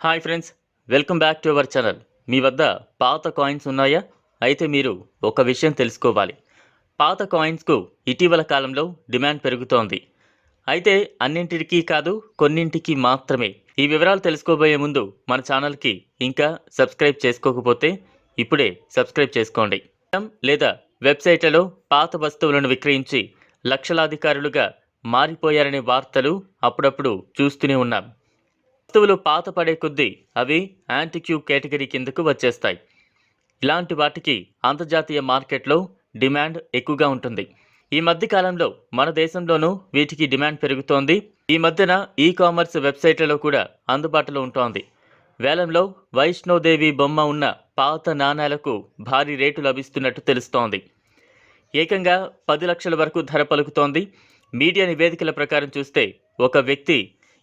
Hi friends welcome back to our channel. మీ వద్ద పాత coins ఉన్నాయా? అయితే మీరు ఒక విషయం తెలుసుకోవాలి. పాత కాయిన్స్కు ఇటీవల కాలంలో డిమాండ్ పెరుగుతోంది. అయితే అన్నింటికి కాదు కొన్నింటికి మాత్రమే. ఈ వివరాలు తెలుసుకోబోయే ముందు మన ఛానల్కి ఇంకా సబ్స్క్రైబ్ చేసుకోకపోతే ఇప్పుడే సబ్స్క్రైబ్ చేసుకోండి. లేదా వెబ్సైట్లలో పాత వస్తువులను విక్రయించి లక్షలాధికారులుగా మారిపోయారనే వార్తలు అప్పుడప్పుడు చూస్తూనే ఉన్నాం. వస్తువులు పాత పడే కొద్దీ అవి యాంటిక్యూ కేటగిరీ కిందకు వచ్చేస్తాయి. ఇలాంటి వాటికి అంతర్జాతీయ మార్కెట్లో డిమాండ్ ఎక్కువగా ఉంటుంది. ఈ మధ్య కాలంలో మన దేశంలోనూ వీటికి డిమాండ్ పెరుగుతోంది. ఈ మధ్యన ఈ కామర్స్ వెబ్సైట్లలో కూడా అందుబాటులో ఉంటోంది. వేలంలో వైష్ణోదేవి బొమ్మ ఉన్న పాత నాణేలకు భారీ రేటు లభిస్తున్నట్టు తెలుస్తోంది. ఏకంగా పది లక్షల వరకు ధర పలుకుతోంది. మీడియా నివేదికల ప్రకారం చూస్తే ఒక వ్యక్తి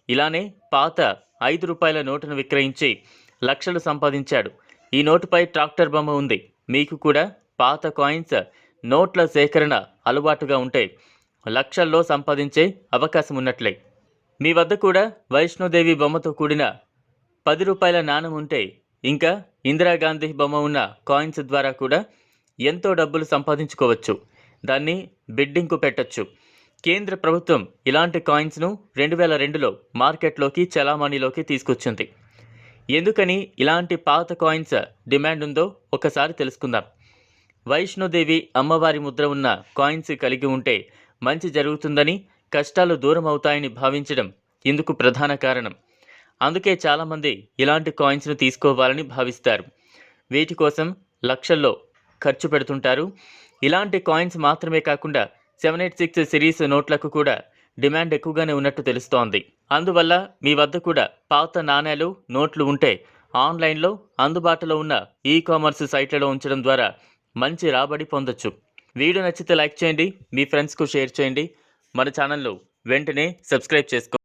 ఇలానే పాత ఐదు రూపాయల నోటును విక్రయించి లక్షలు సంపాదించాడు. ఈ నోటుపై ట్రాక్టర్ బొమ్మ ఉంది. మీకు కూడా పాత కాయిన్స్ నోట్ల సేకరణ అలవాటుగా ఉంటే లక్షల్లో సంపాదించే అవకాశం ఉన్నట్లే. మీ వద్ద కూడా వైష్ణోదేవి బొమ్మతో కూడిన పది రూపాయల నాణం ఉంటే ఇంకా ఇందిరాగాంధీ బొమ్మ ఉన్న కాయిన్స్ ద్వారా కూడా ఎంతో డబ్బులు సంపాదించుకోవచ్చు. దాన్ని బిడ్డింగ్కు పెట్టొచ్చు. కేంద్ర ప్రభుత్వం ఇలాంటి కాయిన్స్ను రెండు వేల రెండులో మార్కెట్లోకి చలామణిలోకి తీసుకొచ్చింది. ఎందుకని ఇలాంటి పాత కాయిన్స్ డిమాండ్ ఉందో ఒకసారి తెలుసుకుందాం. వైష్ణోదేవి అమ్మవారి ముద్ర ఉన్న కాయిన్స్ కలిగి ఉంటే మంచి జరుగుతుందని కష్టాలు దూరం అవుతాయని భావించడం ఇందుకు ప్రధాన కారణం. అందుకే చాలామంది ఇలాంటి కాయిన్స్ను తీసుకోవాలని భావిస్తారు. వీటి కోసం లక్షల్లో ఖర్చు పెడుతుంటారు. ఇలాంటి కాయిన్స్ మాత్రమే కాకుండా సెవెన్ ఎయిట్ సిక్స్ సిరీస్ నోట్లకు కూడా డిమాండ్ ఎక్కువగానే ఉన్నట్టు తెలుస్తోంది. అందువల్ల మీ వద్ద కూడా పాత నాణేలు నోట్లు ఉంటే ఆన్లైన్లో అందుబాటులో ఉన్న ఈ కామర్స్ సైట్లలో ఉంచడం ద్వారా మంచి రాబడి పొందొచ్చు. వీడియో నచ్చితే లైక్ చేయండి మీ ఫ్రెండ్స్కు షేర్ చేయండి. మన ఛానల్ను వెంటనే సబ్స్క్రైబ్ చేసుకో